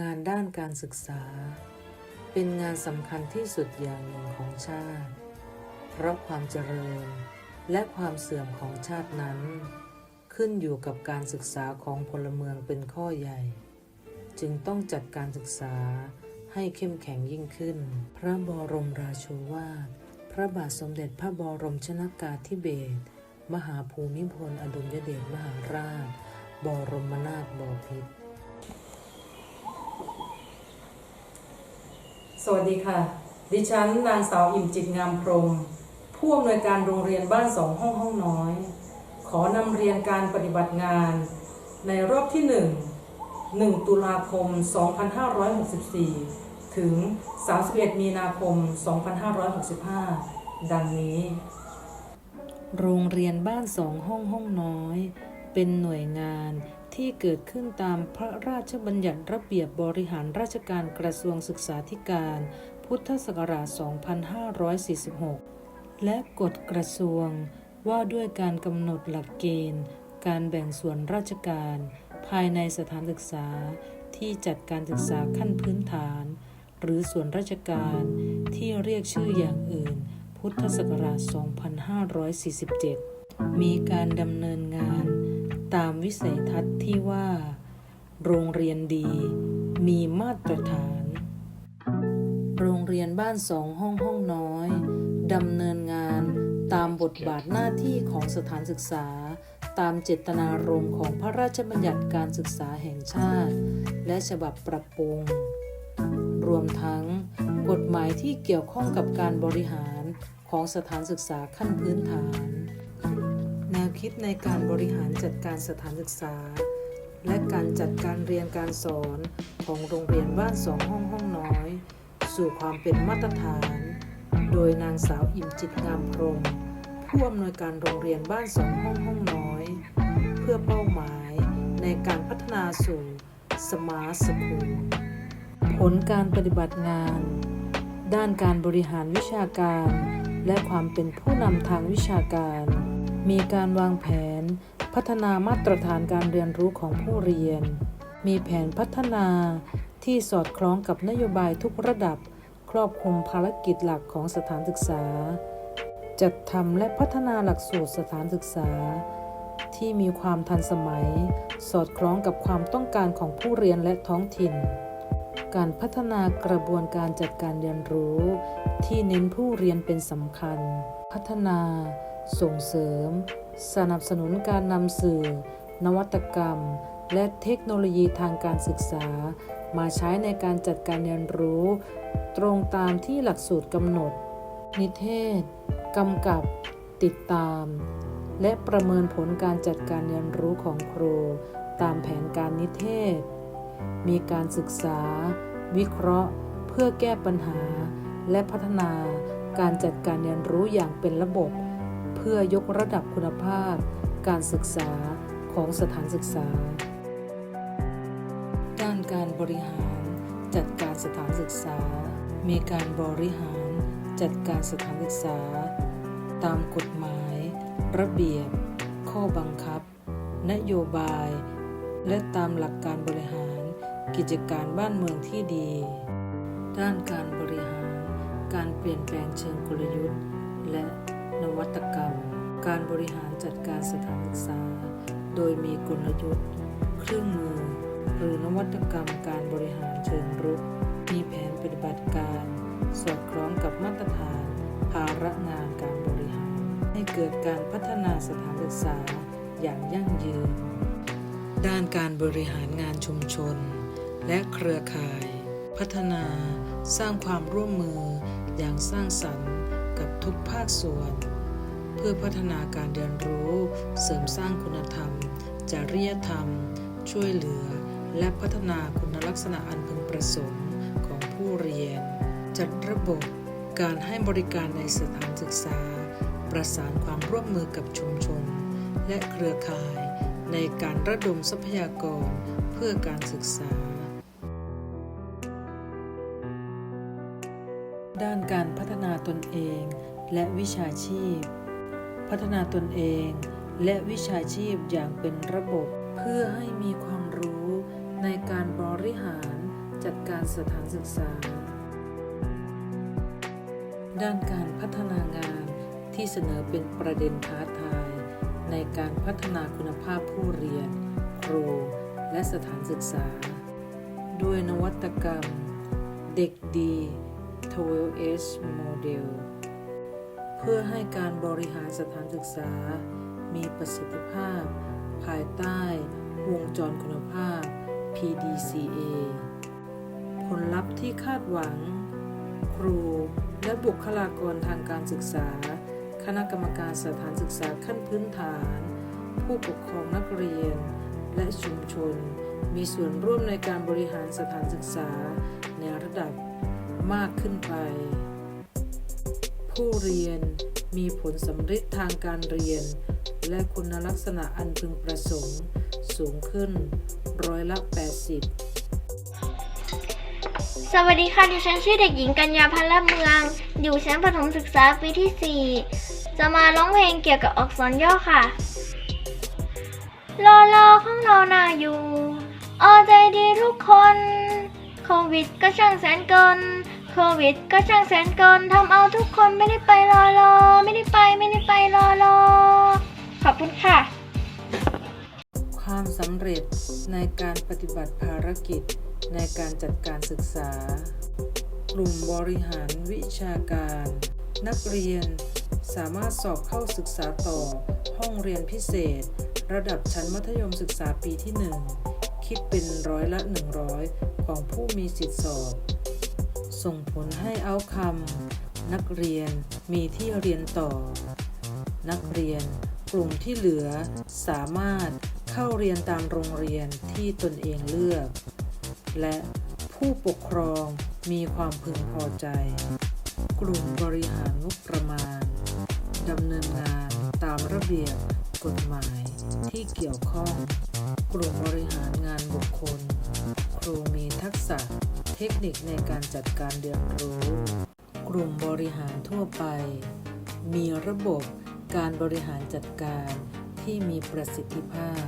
งานด้านการศึกษา เป็นงานสำคัญที่สุดอย่างหนึ่งของชาติ เพราะความเจริญและความเสื่อมของชาตินั้น ขึ้นอยู่กับการศึกษาของพลเมืองเป็นข้อใหญ่ จึงต้องจัดการศึกษาให้เข้มแข็งยิ่งขึ้น พระบรมราโชวาท พระบาทสมเด็จพระบรมชนากาธิเบศร มหาภูมิพลอดุลยเดชมหาราช บรมนาถบพิตร สวัสดีค่ะ ดิฉันนางสาวอิ่มจิตงามพรมผู้อำนวยการโรงเรียนบ้านสองห้องห้องน้อย ขอนำเรียนการปฏิบัติงาน ในรอบที่ 1 1 ตุลาคม 2564 ถึง 31 มีนาคม 2565 ดังนี้ โรงเรียนบ้านสองห้องห้องน้อย เป็นหน่วยงานที่เกิดขึ้นตามพระราชบัญญัติระเบียบบริหารราชการกระทรวงศึกษาธิการ พุทธศักราช 2546 และกฎกระทรวงว่าด้วยการกำหนดหลักเกณฑ์ การแบ่งส่วนราชการ ภายในสถานศึกษาที่จัดการศึกษาขั้นพื้นฐาน หรือส่วนราชการที่เรียกชื่ออย่างอื่น พุทธศักราช 2547 มีการดำเนินงาน ตามวิสัยทัศน์ที่ว่า โรงเรียนดีมีมาตรฐาน โรงเรียนบ้านสองห้องห้องน้อยดำเนินงานตามบทบาทหน้าที่ของสถานศึกษา ตามเจตนารมณ์ของพระราชบัญญัติการศึกษาแห่งชาติ และฉบับปรับปรุง รวมทั้ง กฎหมายที่เกี่ยวข้องกับการบริหารของสถานศึกษาขั้นพื้นฐาน คิดในการบริหารจัดการสถานศึกษา และการจัดการเรียนการสอนของโรงเรียนบ้านสองห้องห้องน้อย สู่ความเป็นมาตรฐาน โดยนางสาวอิ่มจิตงามพรหมผู้อำนวยการโรงเรียนบ้านสองห้องห้องน้อย เพื่อเป้าหมายในการพัฒนาสู่สมาร์ทสคูลผลการปฏิบัติงาน ด้านการบริหารวิชาการ และความเป็นผู้นำทางวิชาการ มีการวางแผน พัฒนามาตรฐานการเรียนรู้ของผู้เรียน มีแผนพัฒนาที่สอดคล้องกับนโยบายทุกระดับ ครอบคลุมภารกิจหลักของสถานศึกษา จัดทำและพัฒนาหลักสูตรสถานศึกษา ที่มีความทันสมัย สอดคล้องกับความต้องการของผู้เรียนและท้องถิ่น การพัฒนากระบวนการจัดการเรียนรู้ ที่เน้นผู้เรียนเป็นสำคัญ พัฒนา ส่งเสริม สนับสนุนการนำสื่อ นวัตกรรม และเทคโนโลยีทางการศึกษา มาใช้ในการจัดการเรียนรู้ ตรงตามที่หลักสูตรกำหนด นิเทศกำกับ ติดตาม และประเมินผลการจัดการเรียนรู้ของครู ตามแผนการนิเทศ มีการศึกษา วิเคราะห์ เพื่อแก้ปัญหา และพัฒนาการจัดการเรียนรู้อย่างเป็นระบบ เพื่อยกระดับคุณภาพ การศึกษาของสถานศึกษา ด้านการบริหารจัดการสถานศึกษา มีการบริหารจัดการสถานศึกษา ตามกฎหมาย ระเบียบ ข้อบังคับ นโยบาย และตามหลักการบริหาร กิจการบ้านเมืองที่ดี ด้านการบริหาร การเปลี่ยนแปลงเชิงกลยุทธ์ และ นวัตกรรม การบริหารจัดการสถานศึกษา โดยมีกลยุทธ์ เครื่องมือ หรือนวัตกรรมการบริหารเชิงรุก มีแผนปฏิบัติการ สอดคล้องกับมาตรฐาน ภาระงานการบริหาร ให้เกิดการพัฒนาสถานศึกษาอย่างยั่งยืน ด้านการบริหารงานชุมชน และเครือข่าย พัฒนา สร้างความร่วมมืออย่างสร้างสรรค์กับทุกภาคส่วน พื่อพัฒนาการเรียนรู้ เสริมสร้างคุณธรรม จริยธรรม ช่วยเหลือ และพัฒนาคุณลักษณะอันพึงประสงค์ของผู้เรียน จัดระบบการให้บริการในสถานศึกษา ประสานความร่วมมือกับชุมชน และเครือข่าย ในการระดมทรัพยากรเพื่อการศึกษา ด้านการพัฒนาตนเองและวิชาชีพ พัฒนาตนเอง และวิชาชีพอย่างเป็นระบบ เพื่อให้มีความรู้ในการบริหารจัดการสถานศึกษา ด้านการพัฒนางานที่เสนอเป็นประเด็นท้าทาย ในการพัฒนาคุณภาพผู้เรียน ครู และสถานศึกษา ด้วยนวัตกรรม เด็กดี 12S Model เพื่อให้การบริหารสถานศึกษา มีประสิทธิภาพ ภายใต้ วงจรคุณภาพ PDCA ผลลัพธ์ที่คาดหวัง ครูและบุคลากรทางการศึกษา คณะกรรมการสถานศึกษาขั้นพื้นฐาน ผู้ปกครองนักเรียน และชุมชน มีส่วนร่วมในการบริหารสถานศึกษาในระดับมากขึ้นไป ผู้เรียน มีผลสำฤทธิ์ทางการเรียน และคุณลักษณะอันพึงประสงค์ สูงขึ้นร้อยละ 80สวัสดีค่ะดิฉันชื่อเด็กหญิงกัญญาพันธ์ละเมือง อยู่ชั้นประถมศึกษาปีที่ 4 จะมาร้องเพลงเกี่ยวกับอักษรย่อค่ะรอรอของเรานาอยู่ออใจดีทุกคน โควิดก็ช่างแสนเกิน โควิดก็ช่างแสนกินทำเอาทุกคนไม่ได้ไปรอรอ ไม่ได้ไปไม่ได้ไปรอรอ ขอบคุณค่ะ ความสำเร็จในการปฏิบัติภารกิจในการจัดการศึกษา กลุ่มบริหารวิชาการ นักเรียนสามารถสอบเข้าศึกษาต่อ ห้องเรียนพิเศษ ระดับชั้นมัธยมศึกษาปีที่ 1 คิดเป็นร้อยละ 100 ของผู้มีสิทธิสอบ ส่งผลให้เอาคำนักเรียนมีที่เรียนต่อ นักเรียนกลุ่มที่เหลือสามารถเข้าเรียนตามโรงเรียนที่ตนเองเลือก และผู้ปกครองมีความพึงพอใจ กลุ่มบริหารงบประมาณดำเนินงานตามระเบียบกฎหมายที่เกี่ยวข้อง กลุ่มบริหารงานบุคคล ครูมีทักษะ เทคนิคในการจัดการเรียนรู้ กลุ่มบริหารทั่วไป มีระบบการบริหารจัดการที่มีประสิทธิภาพ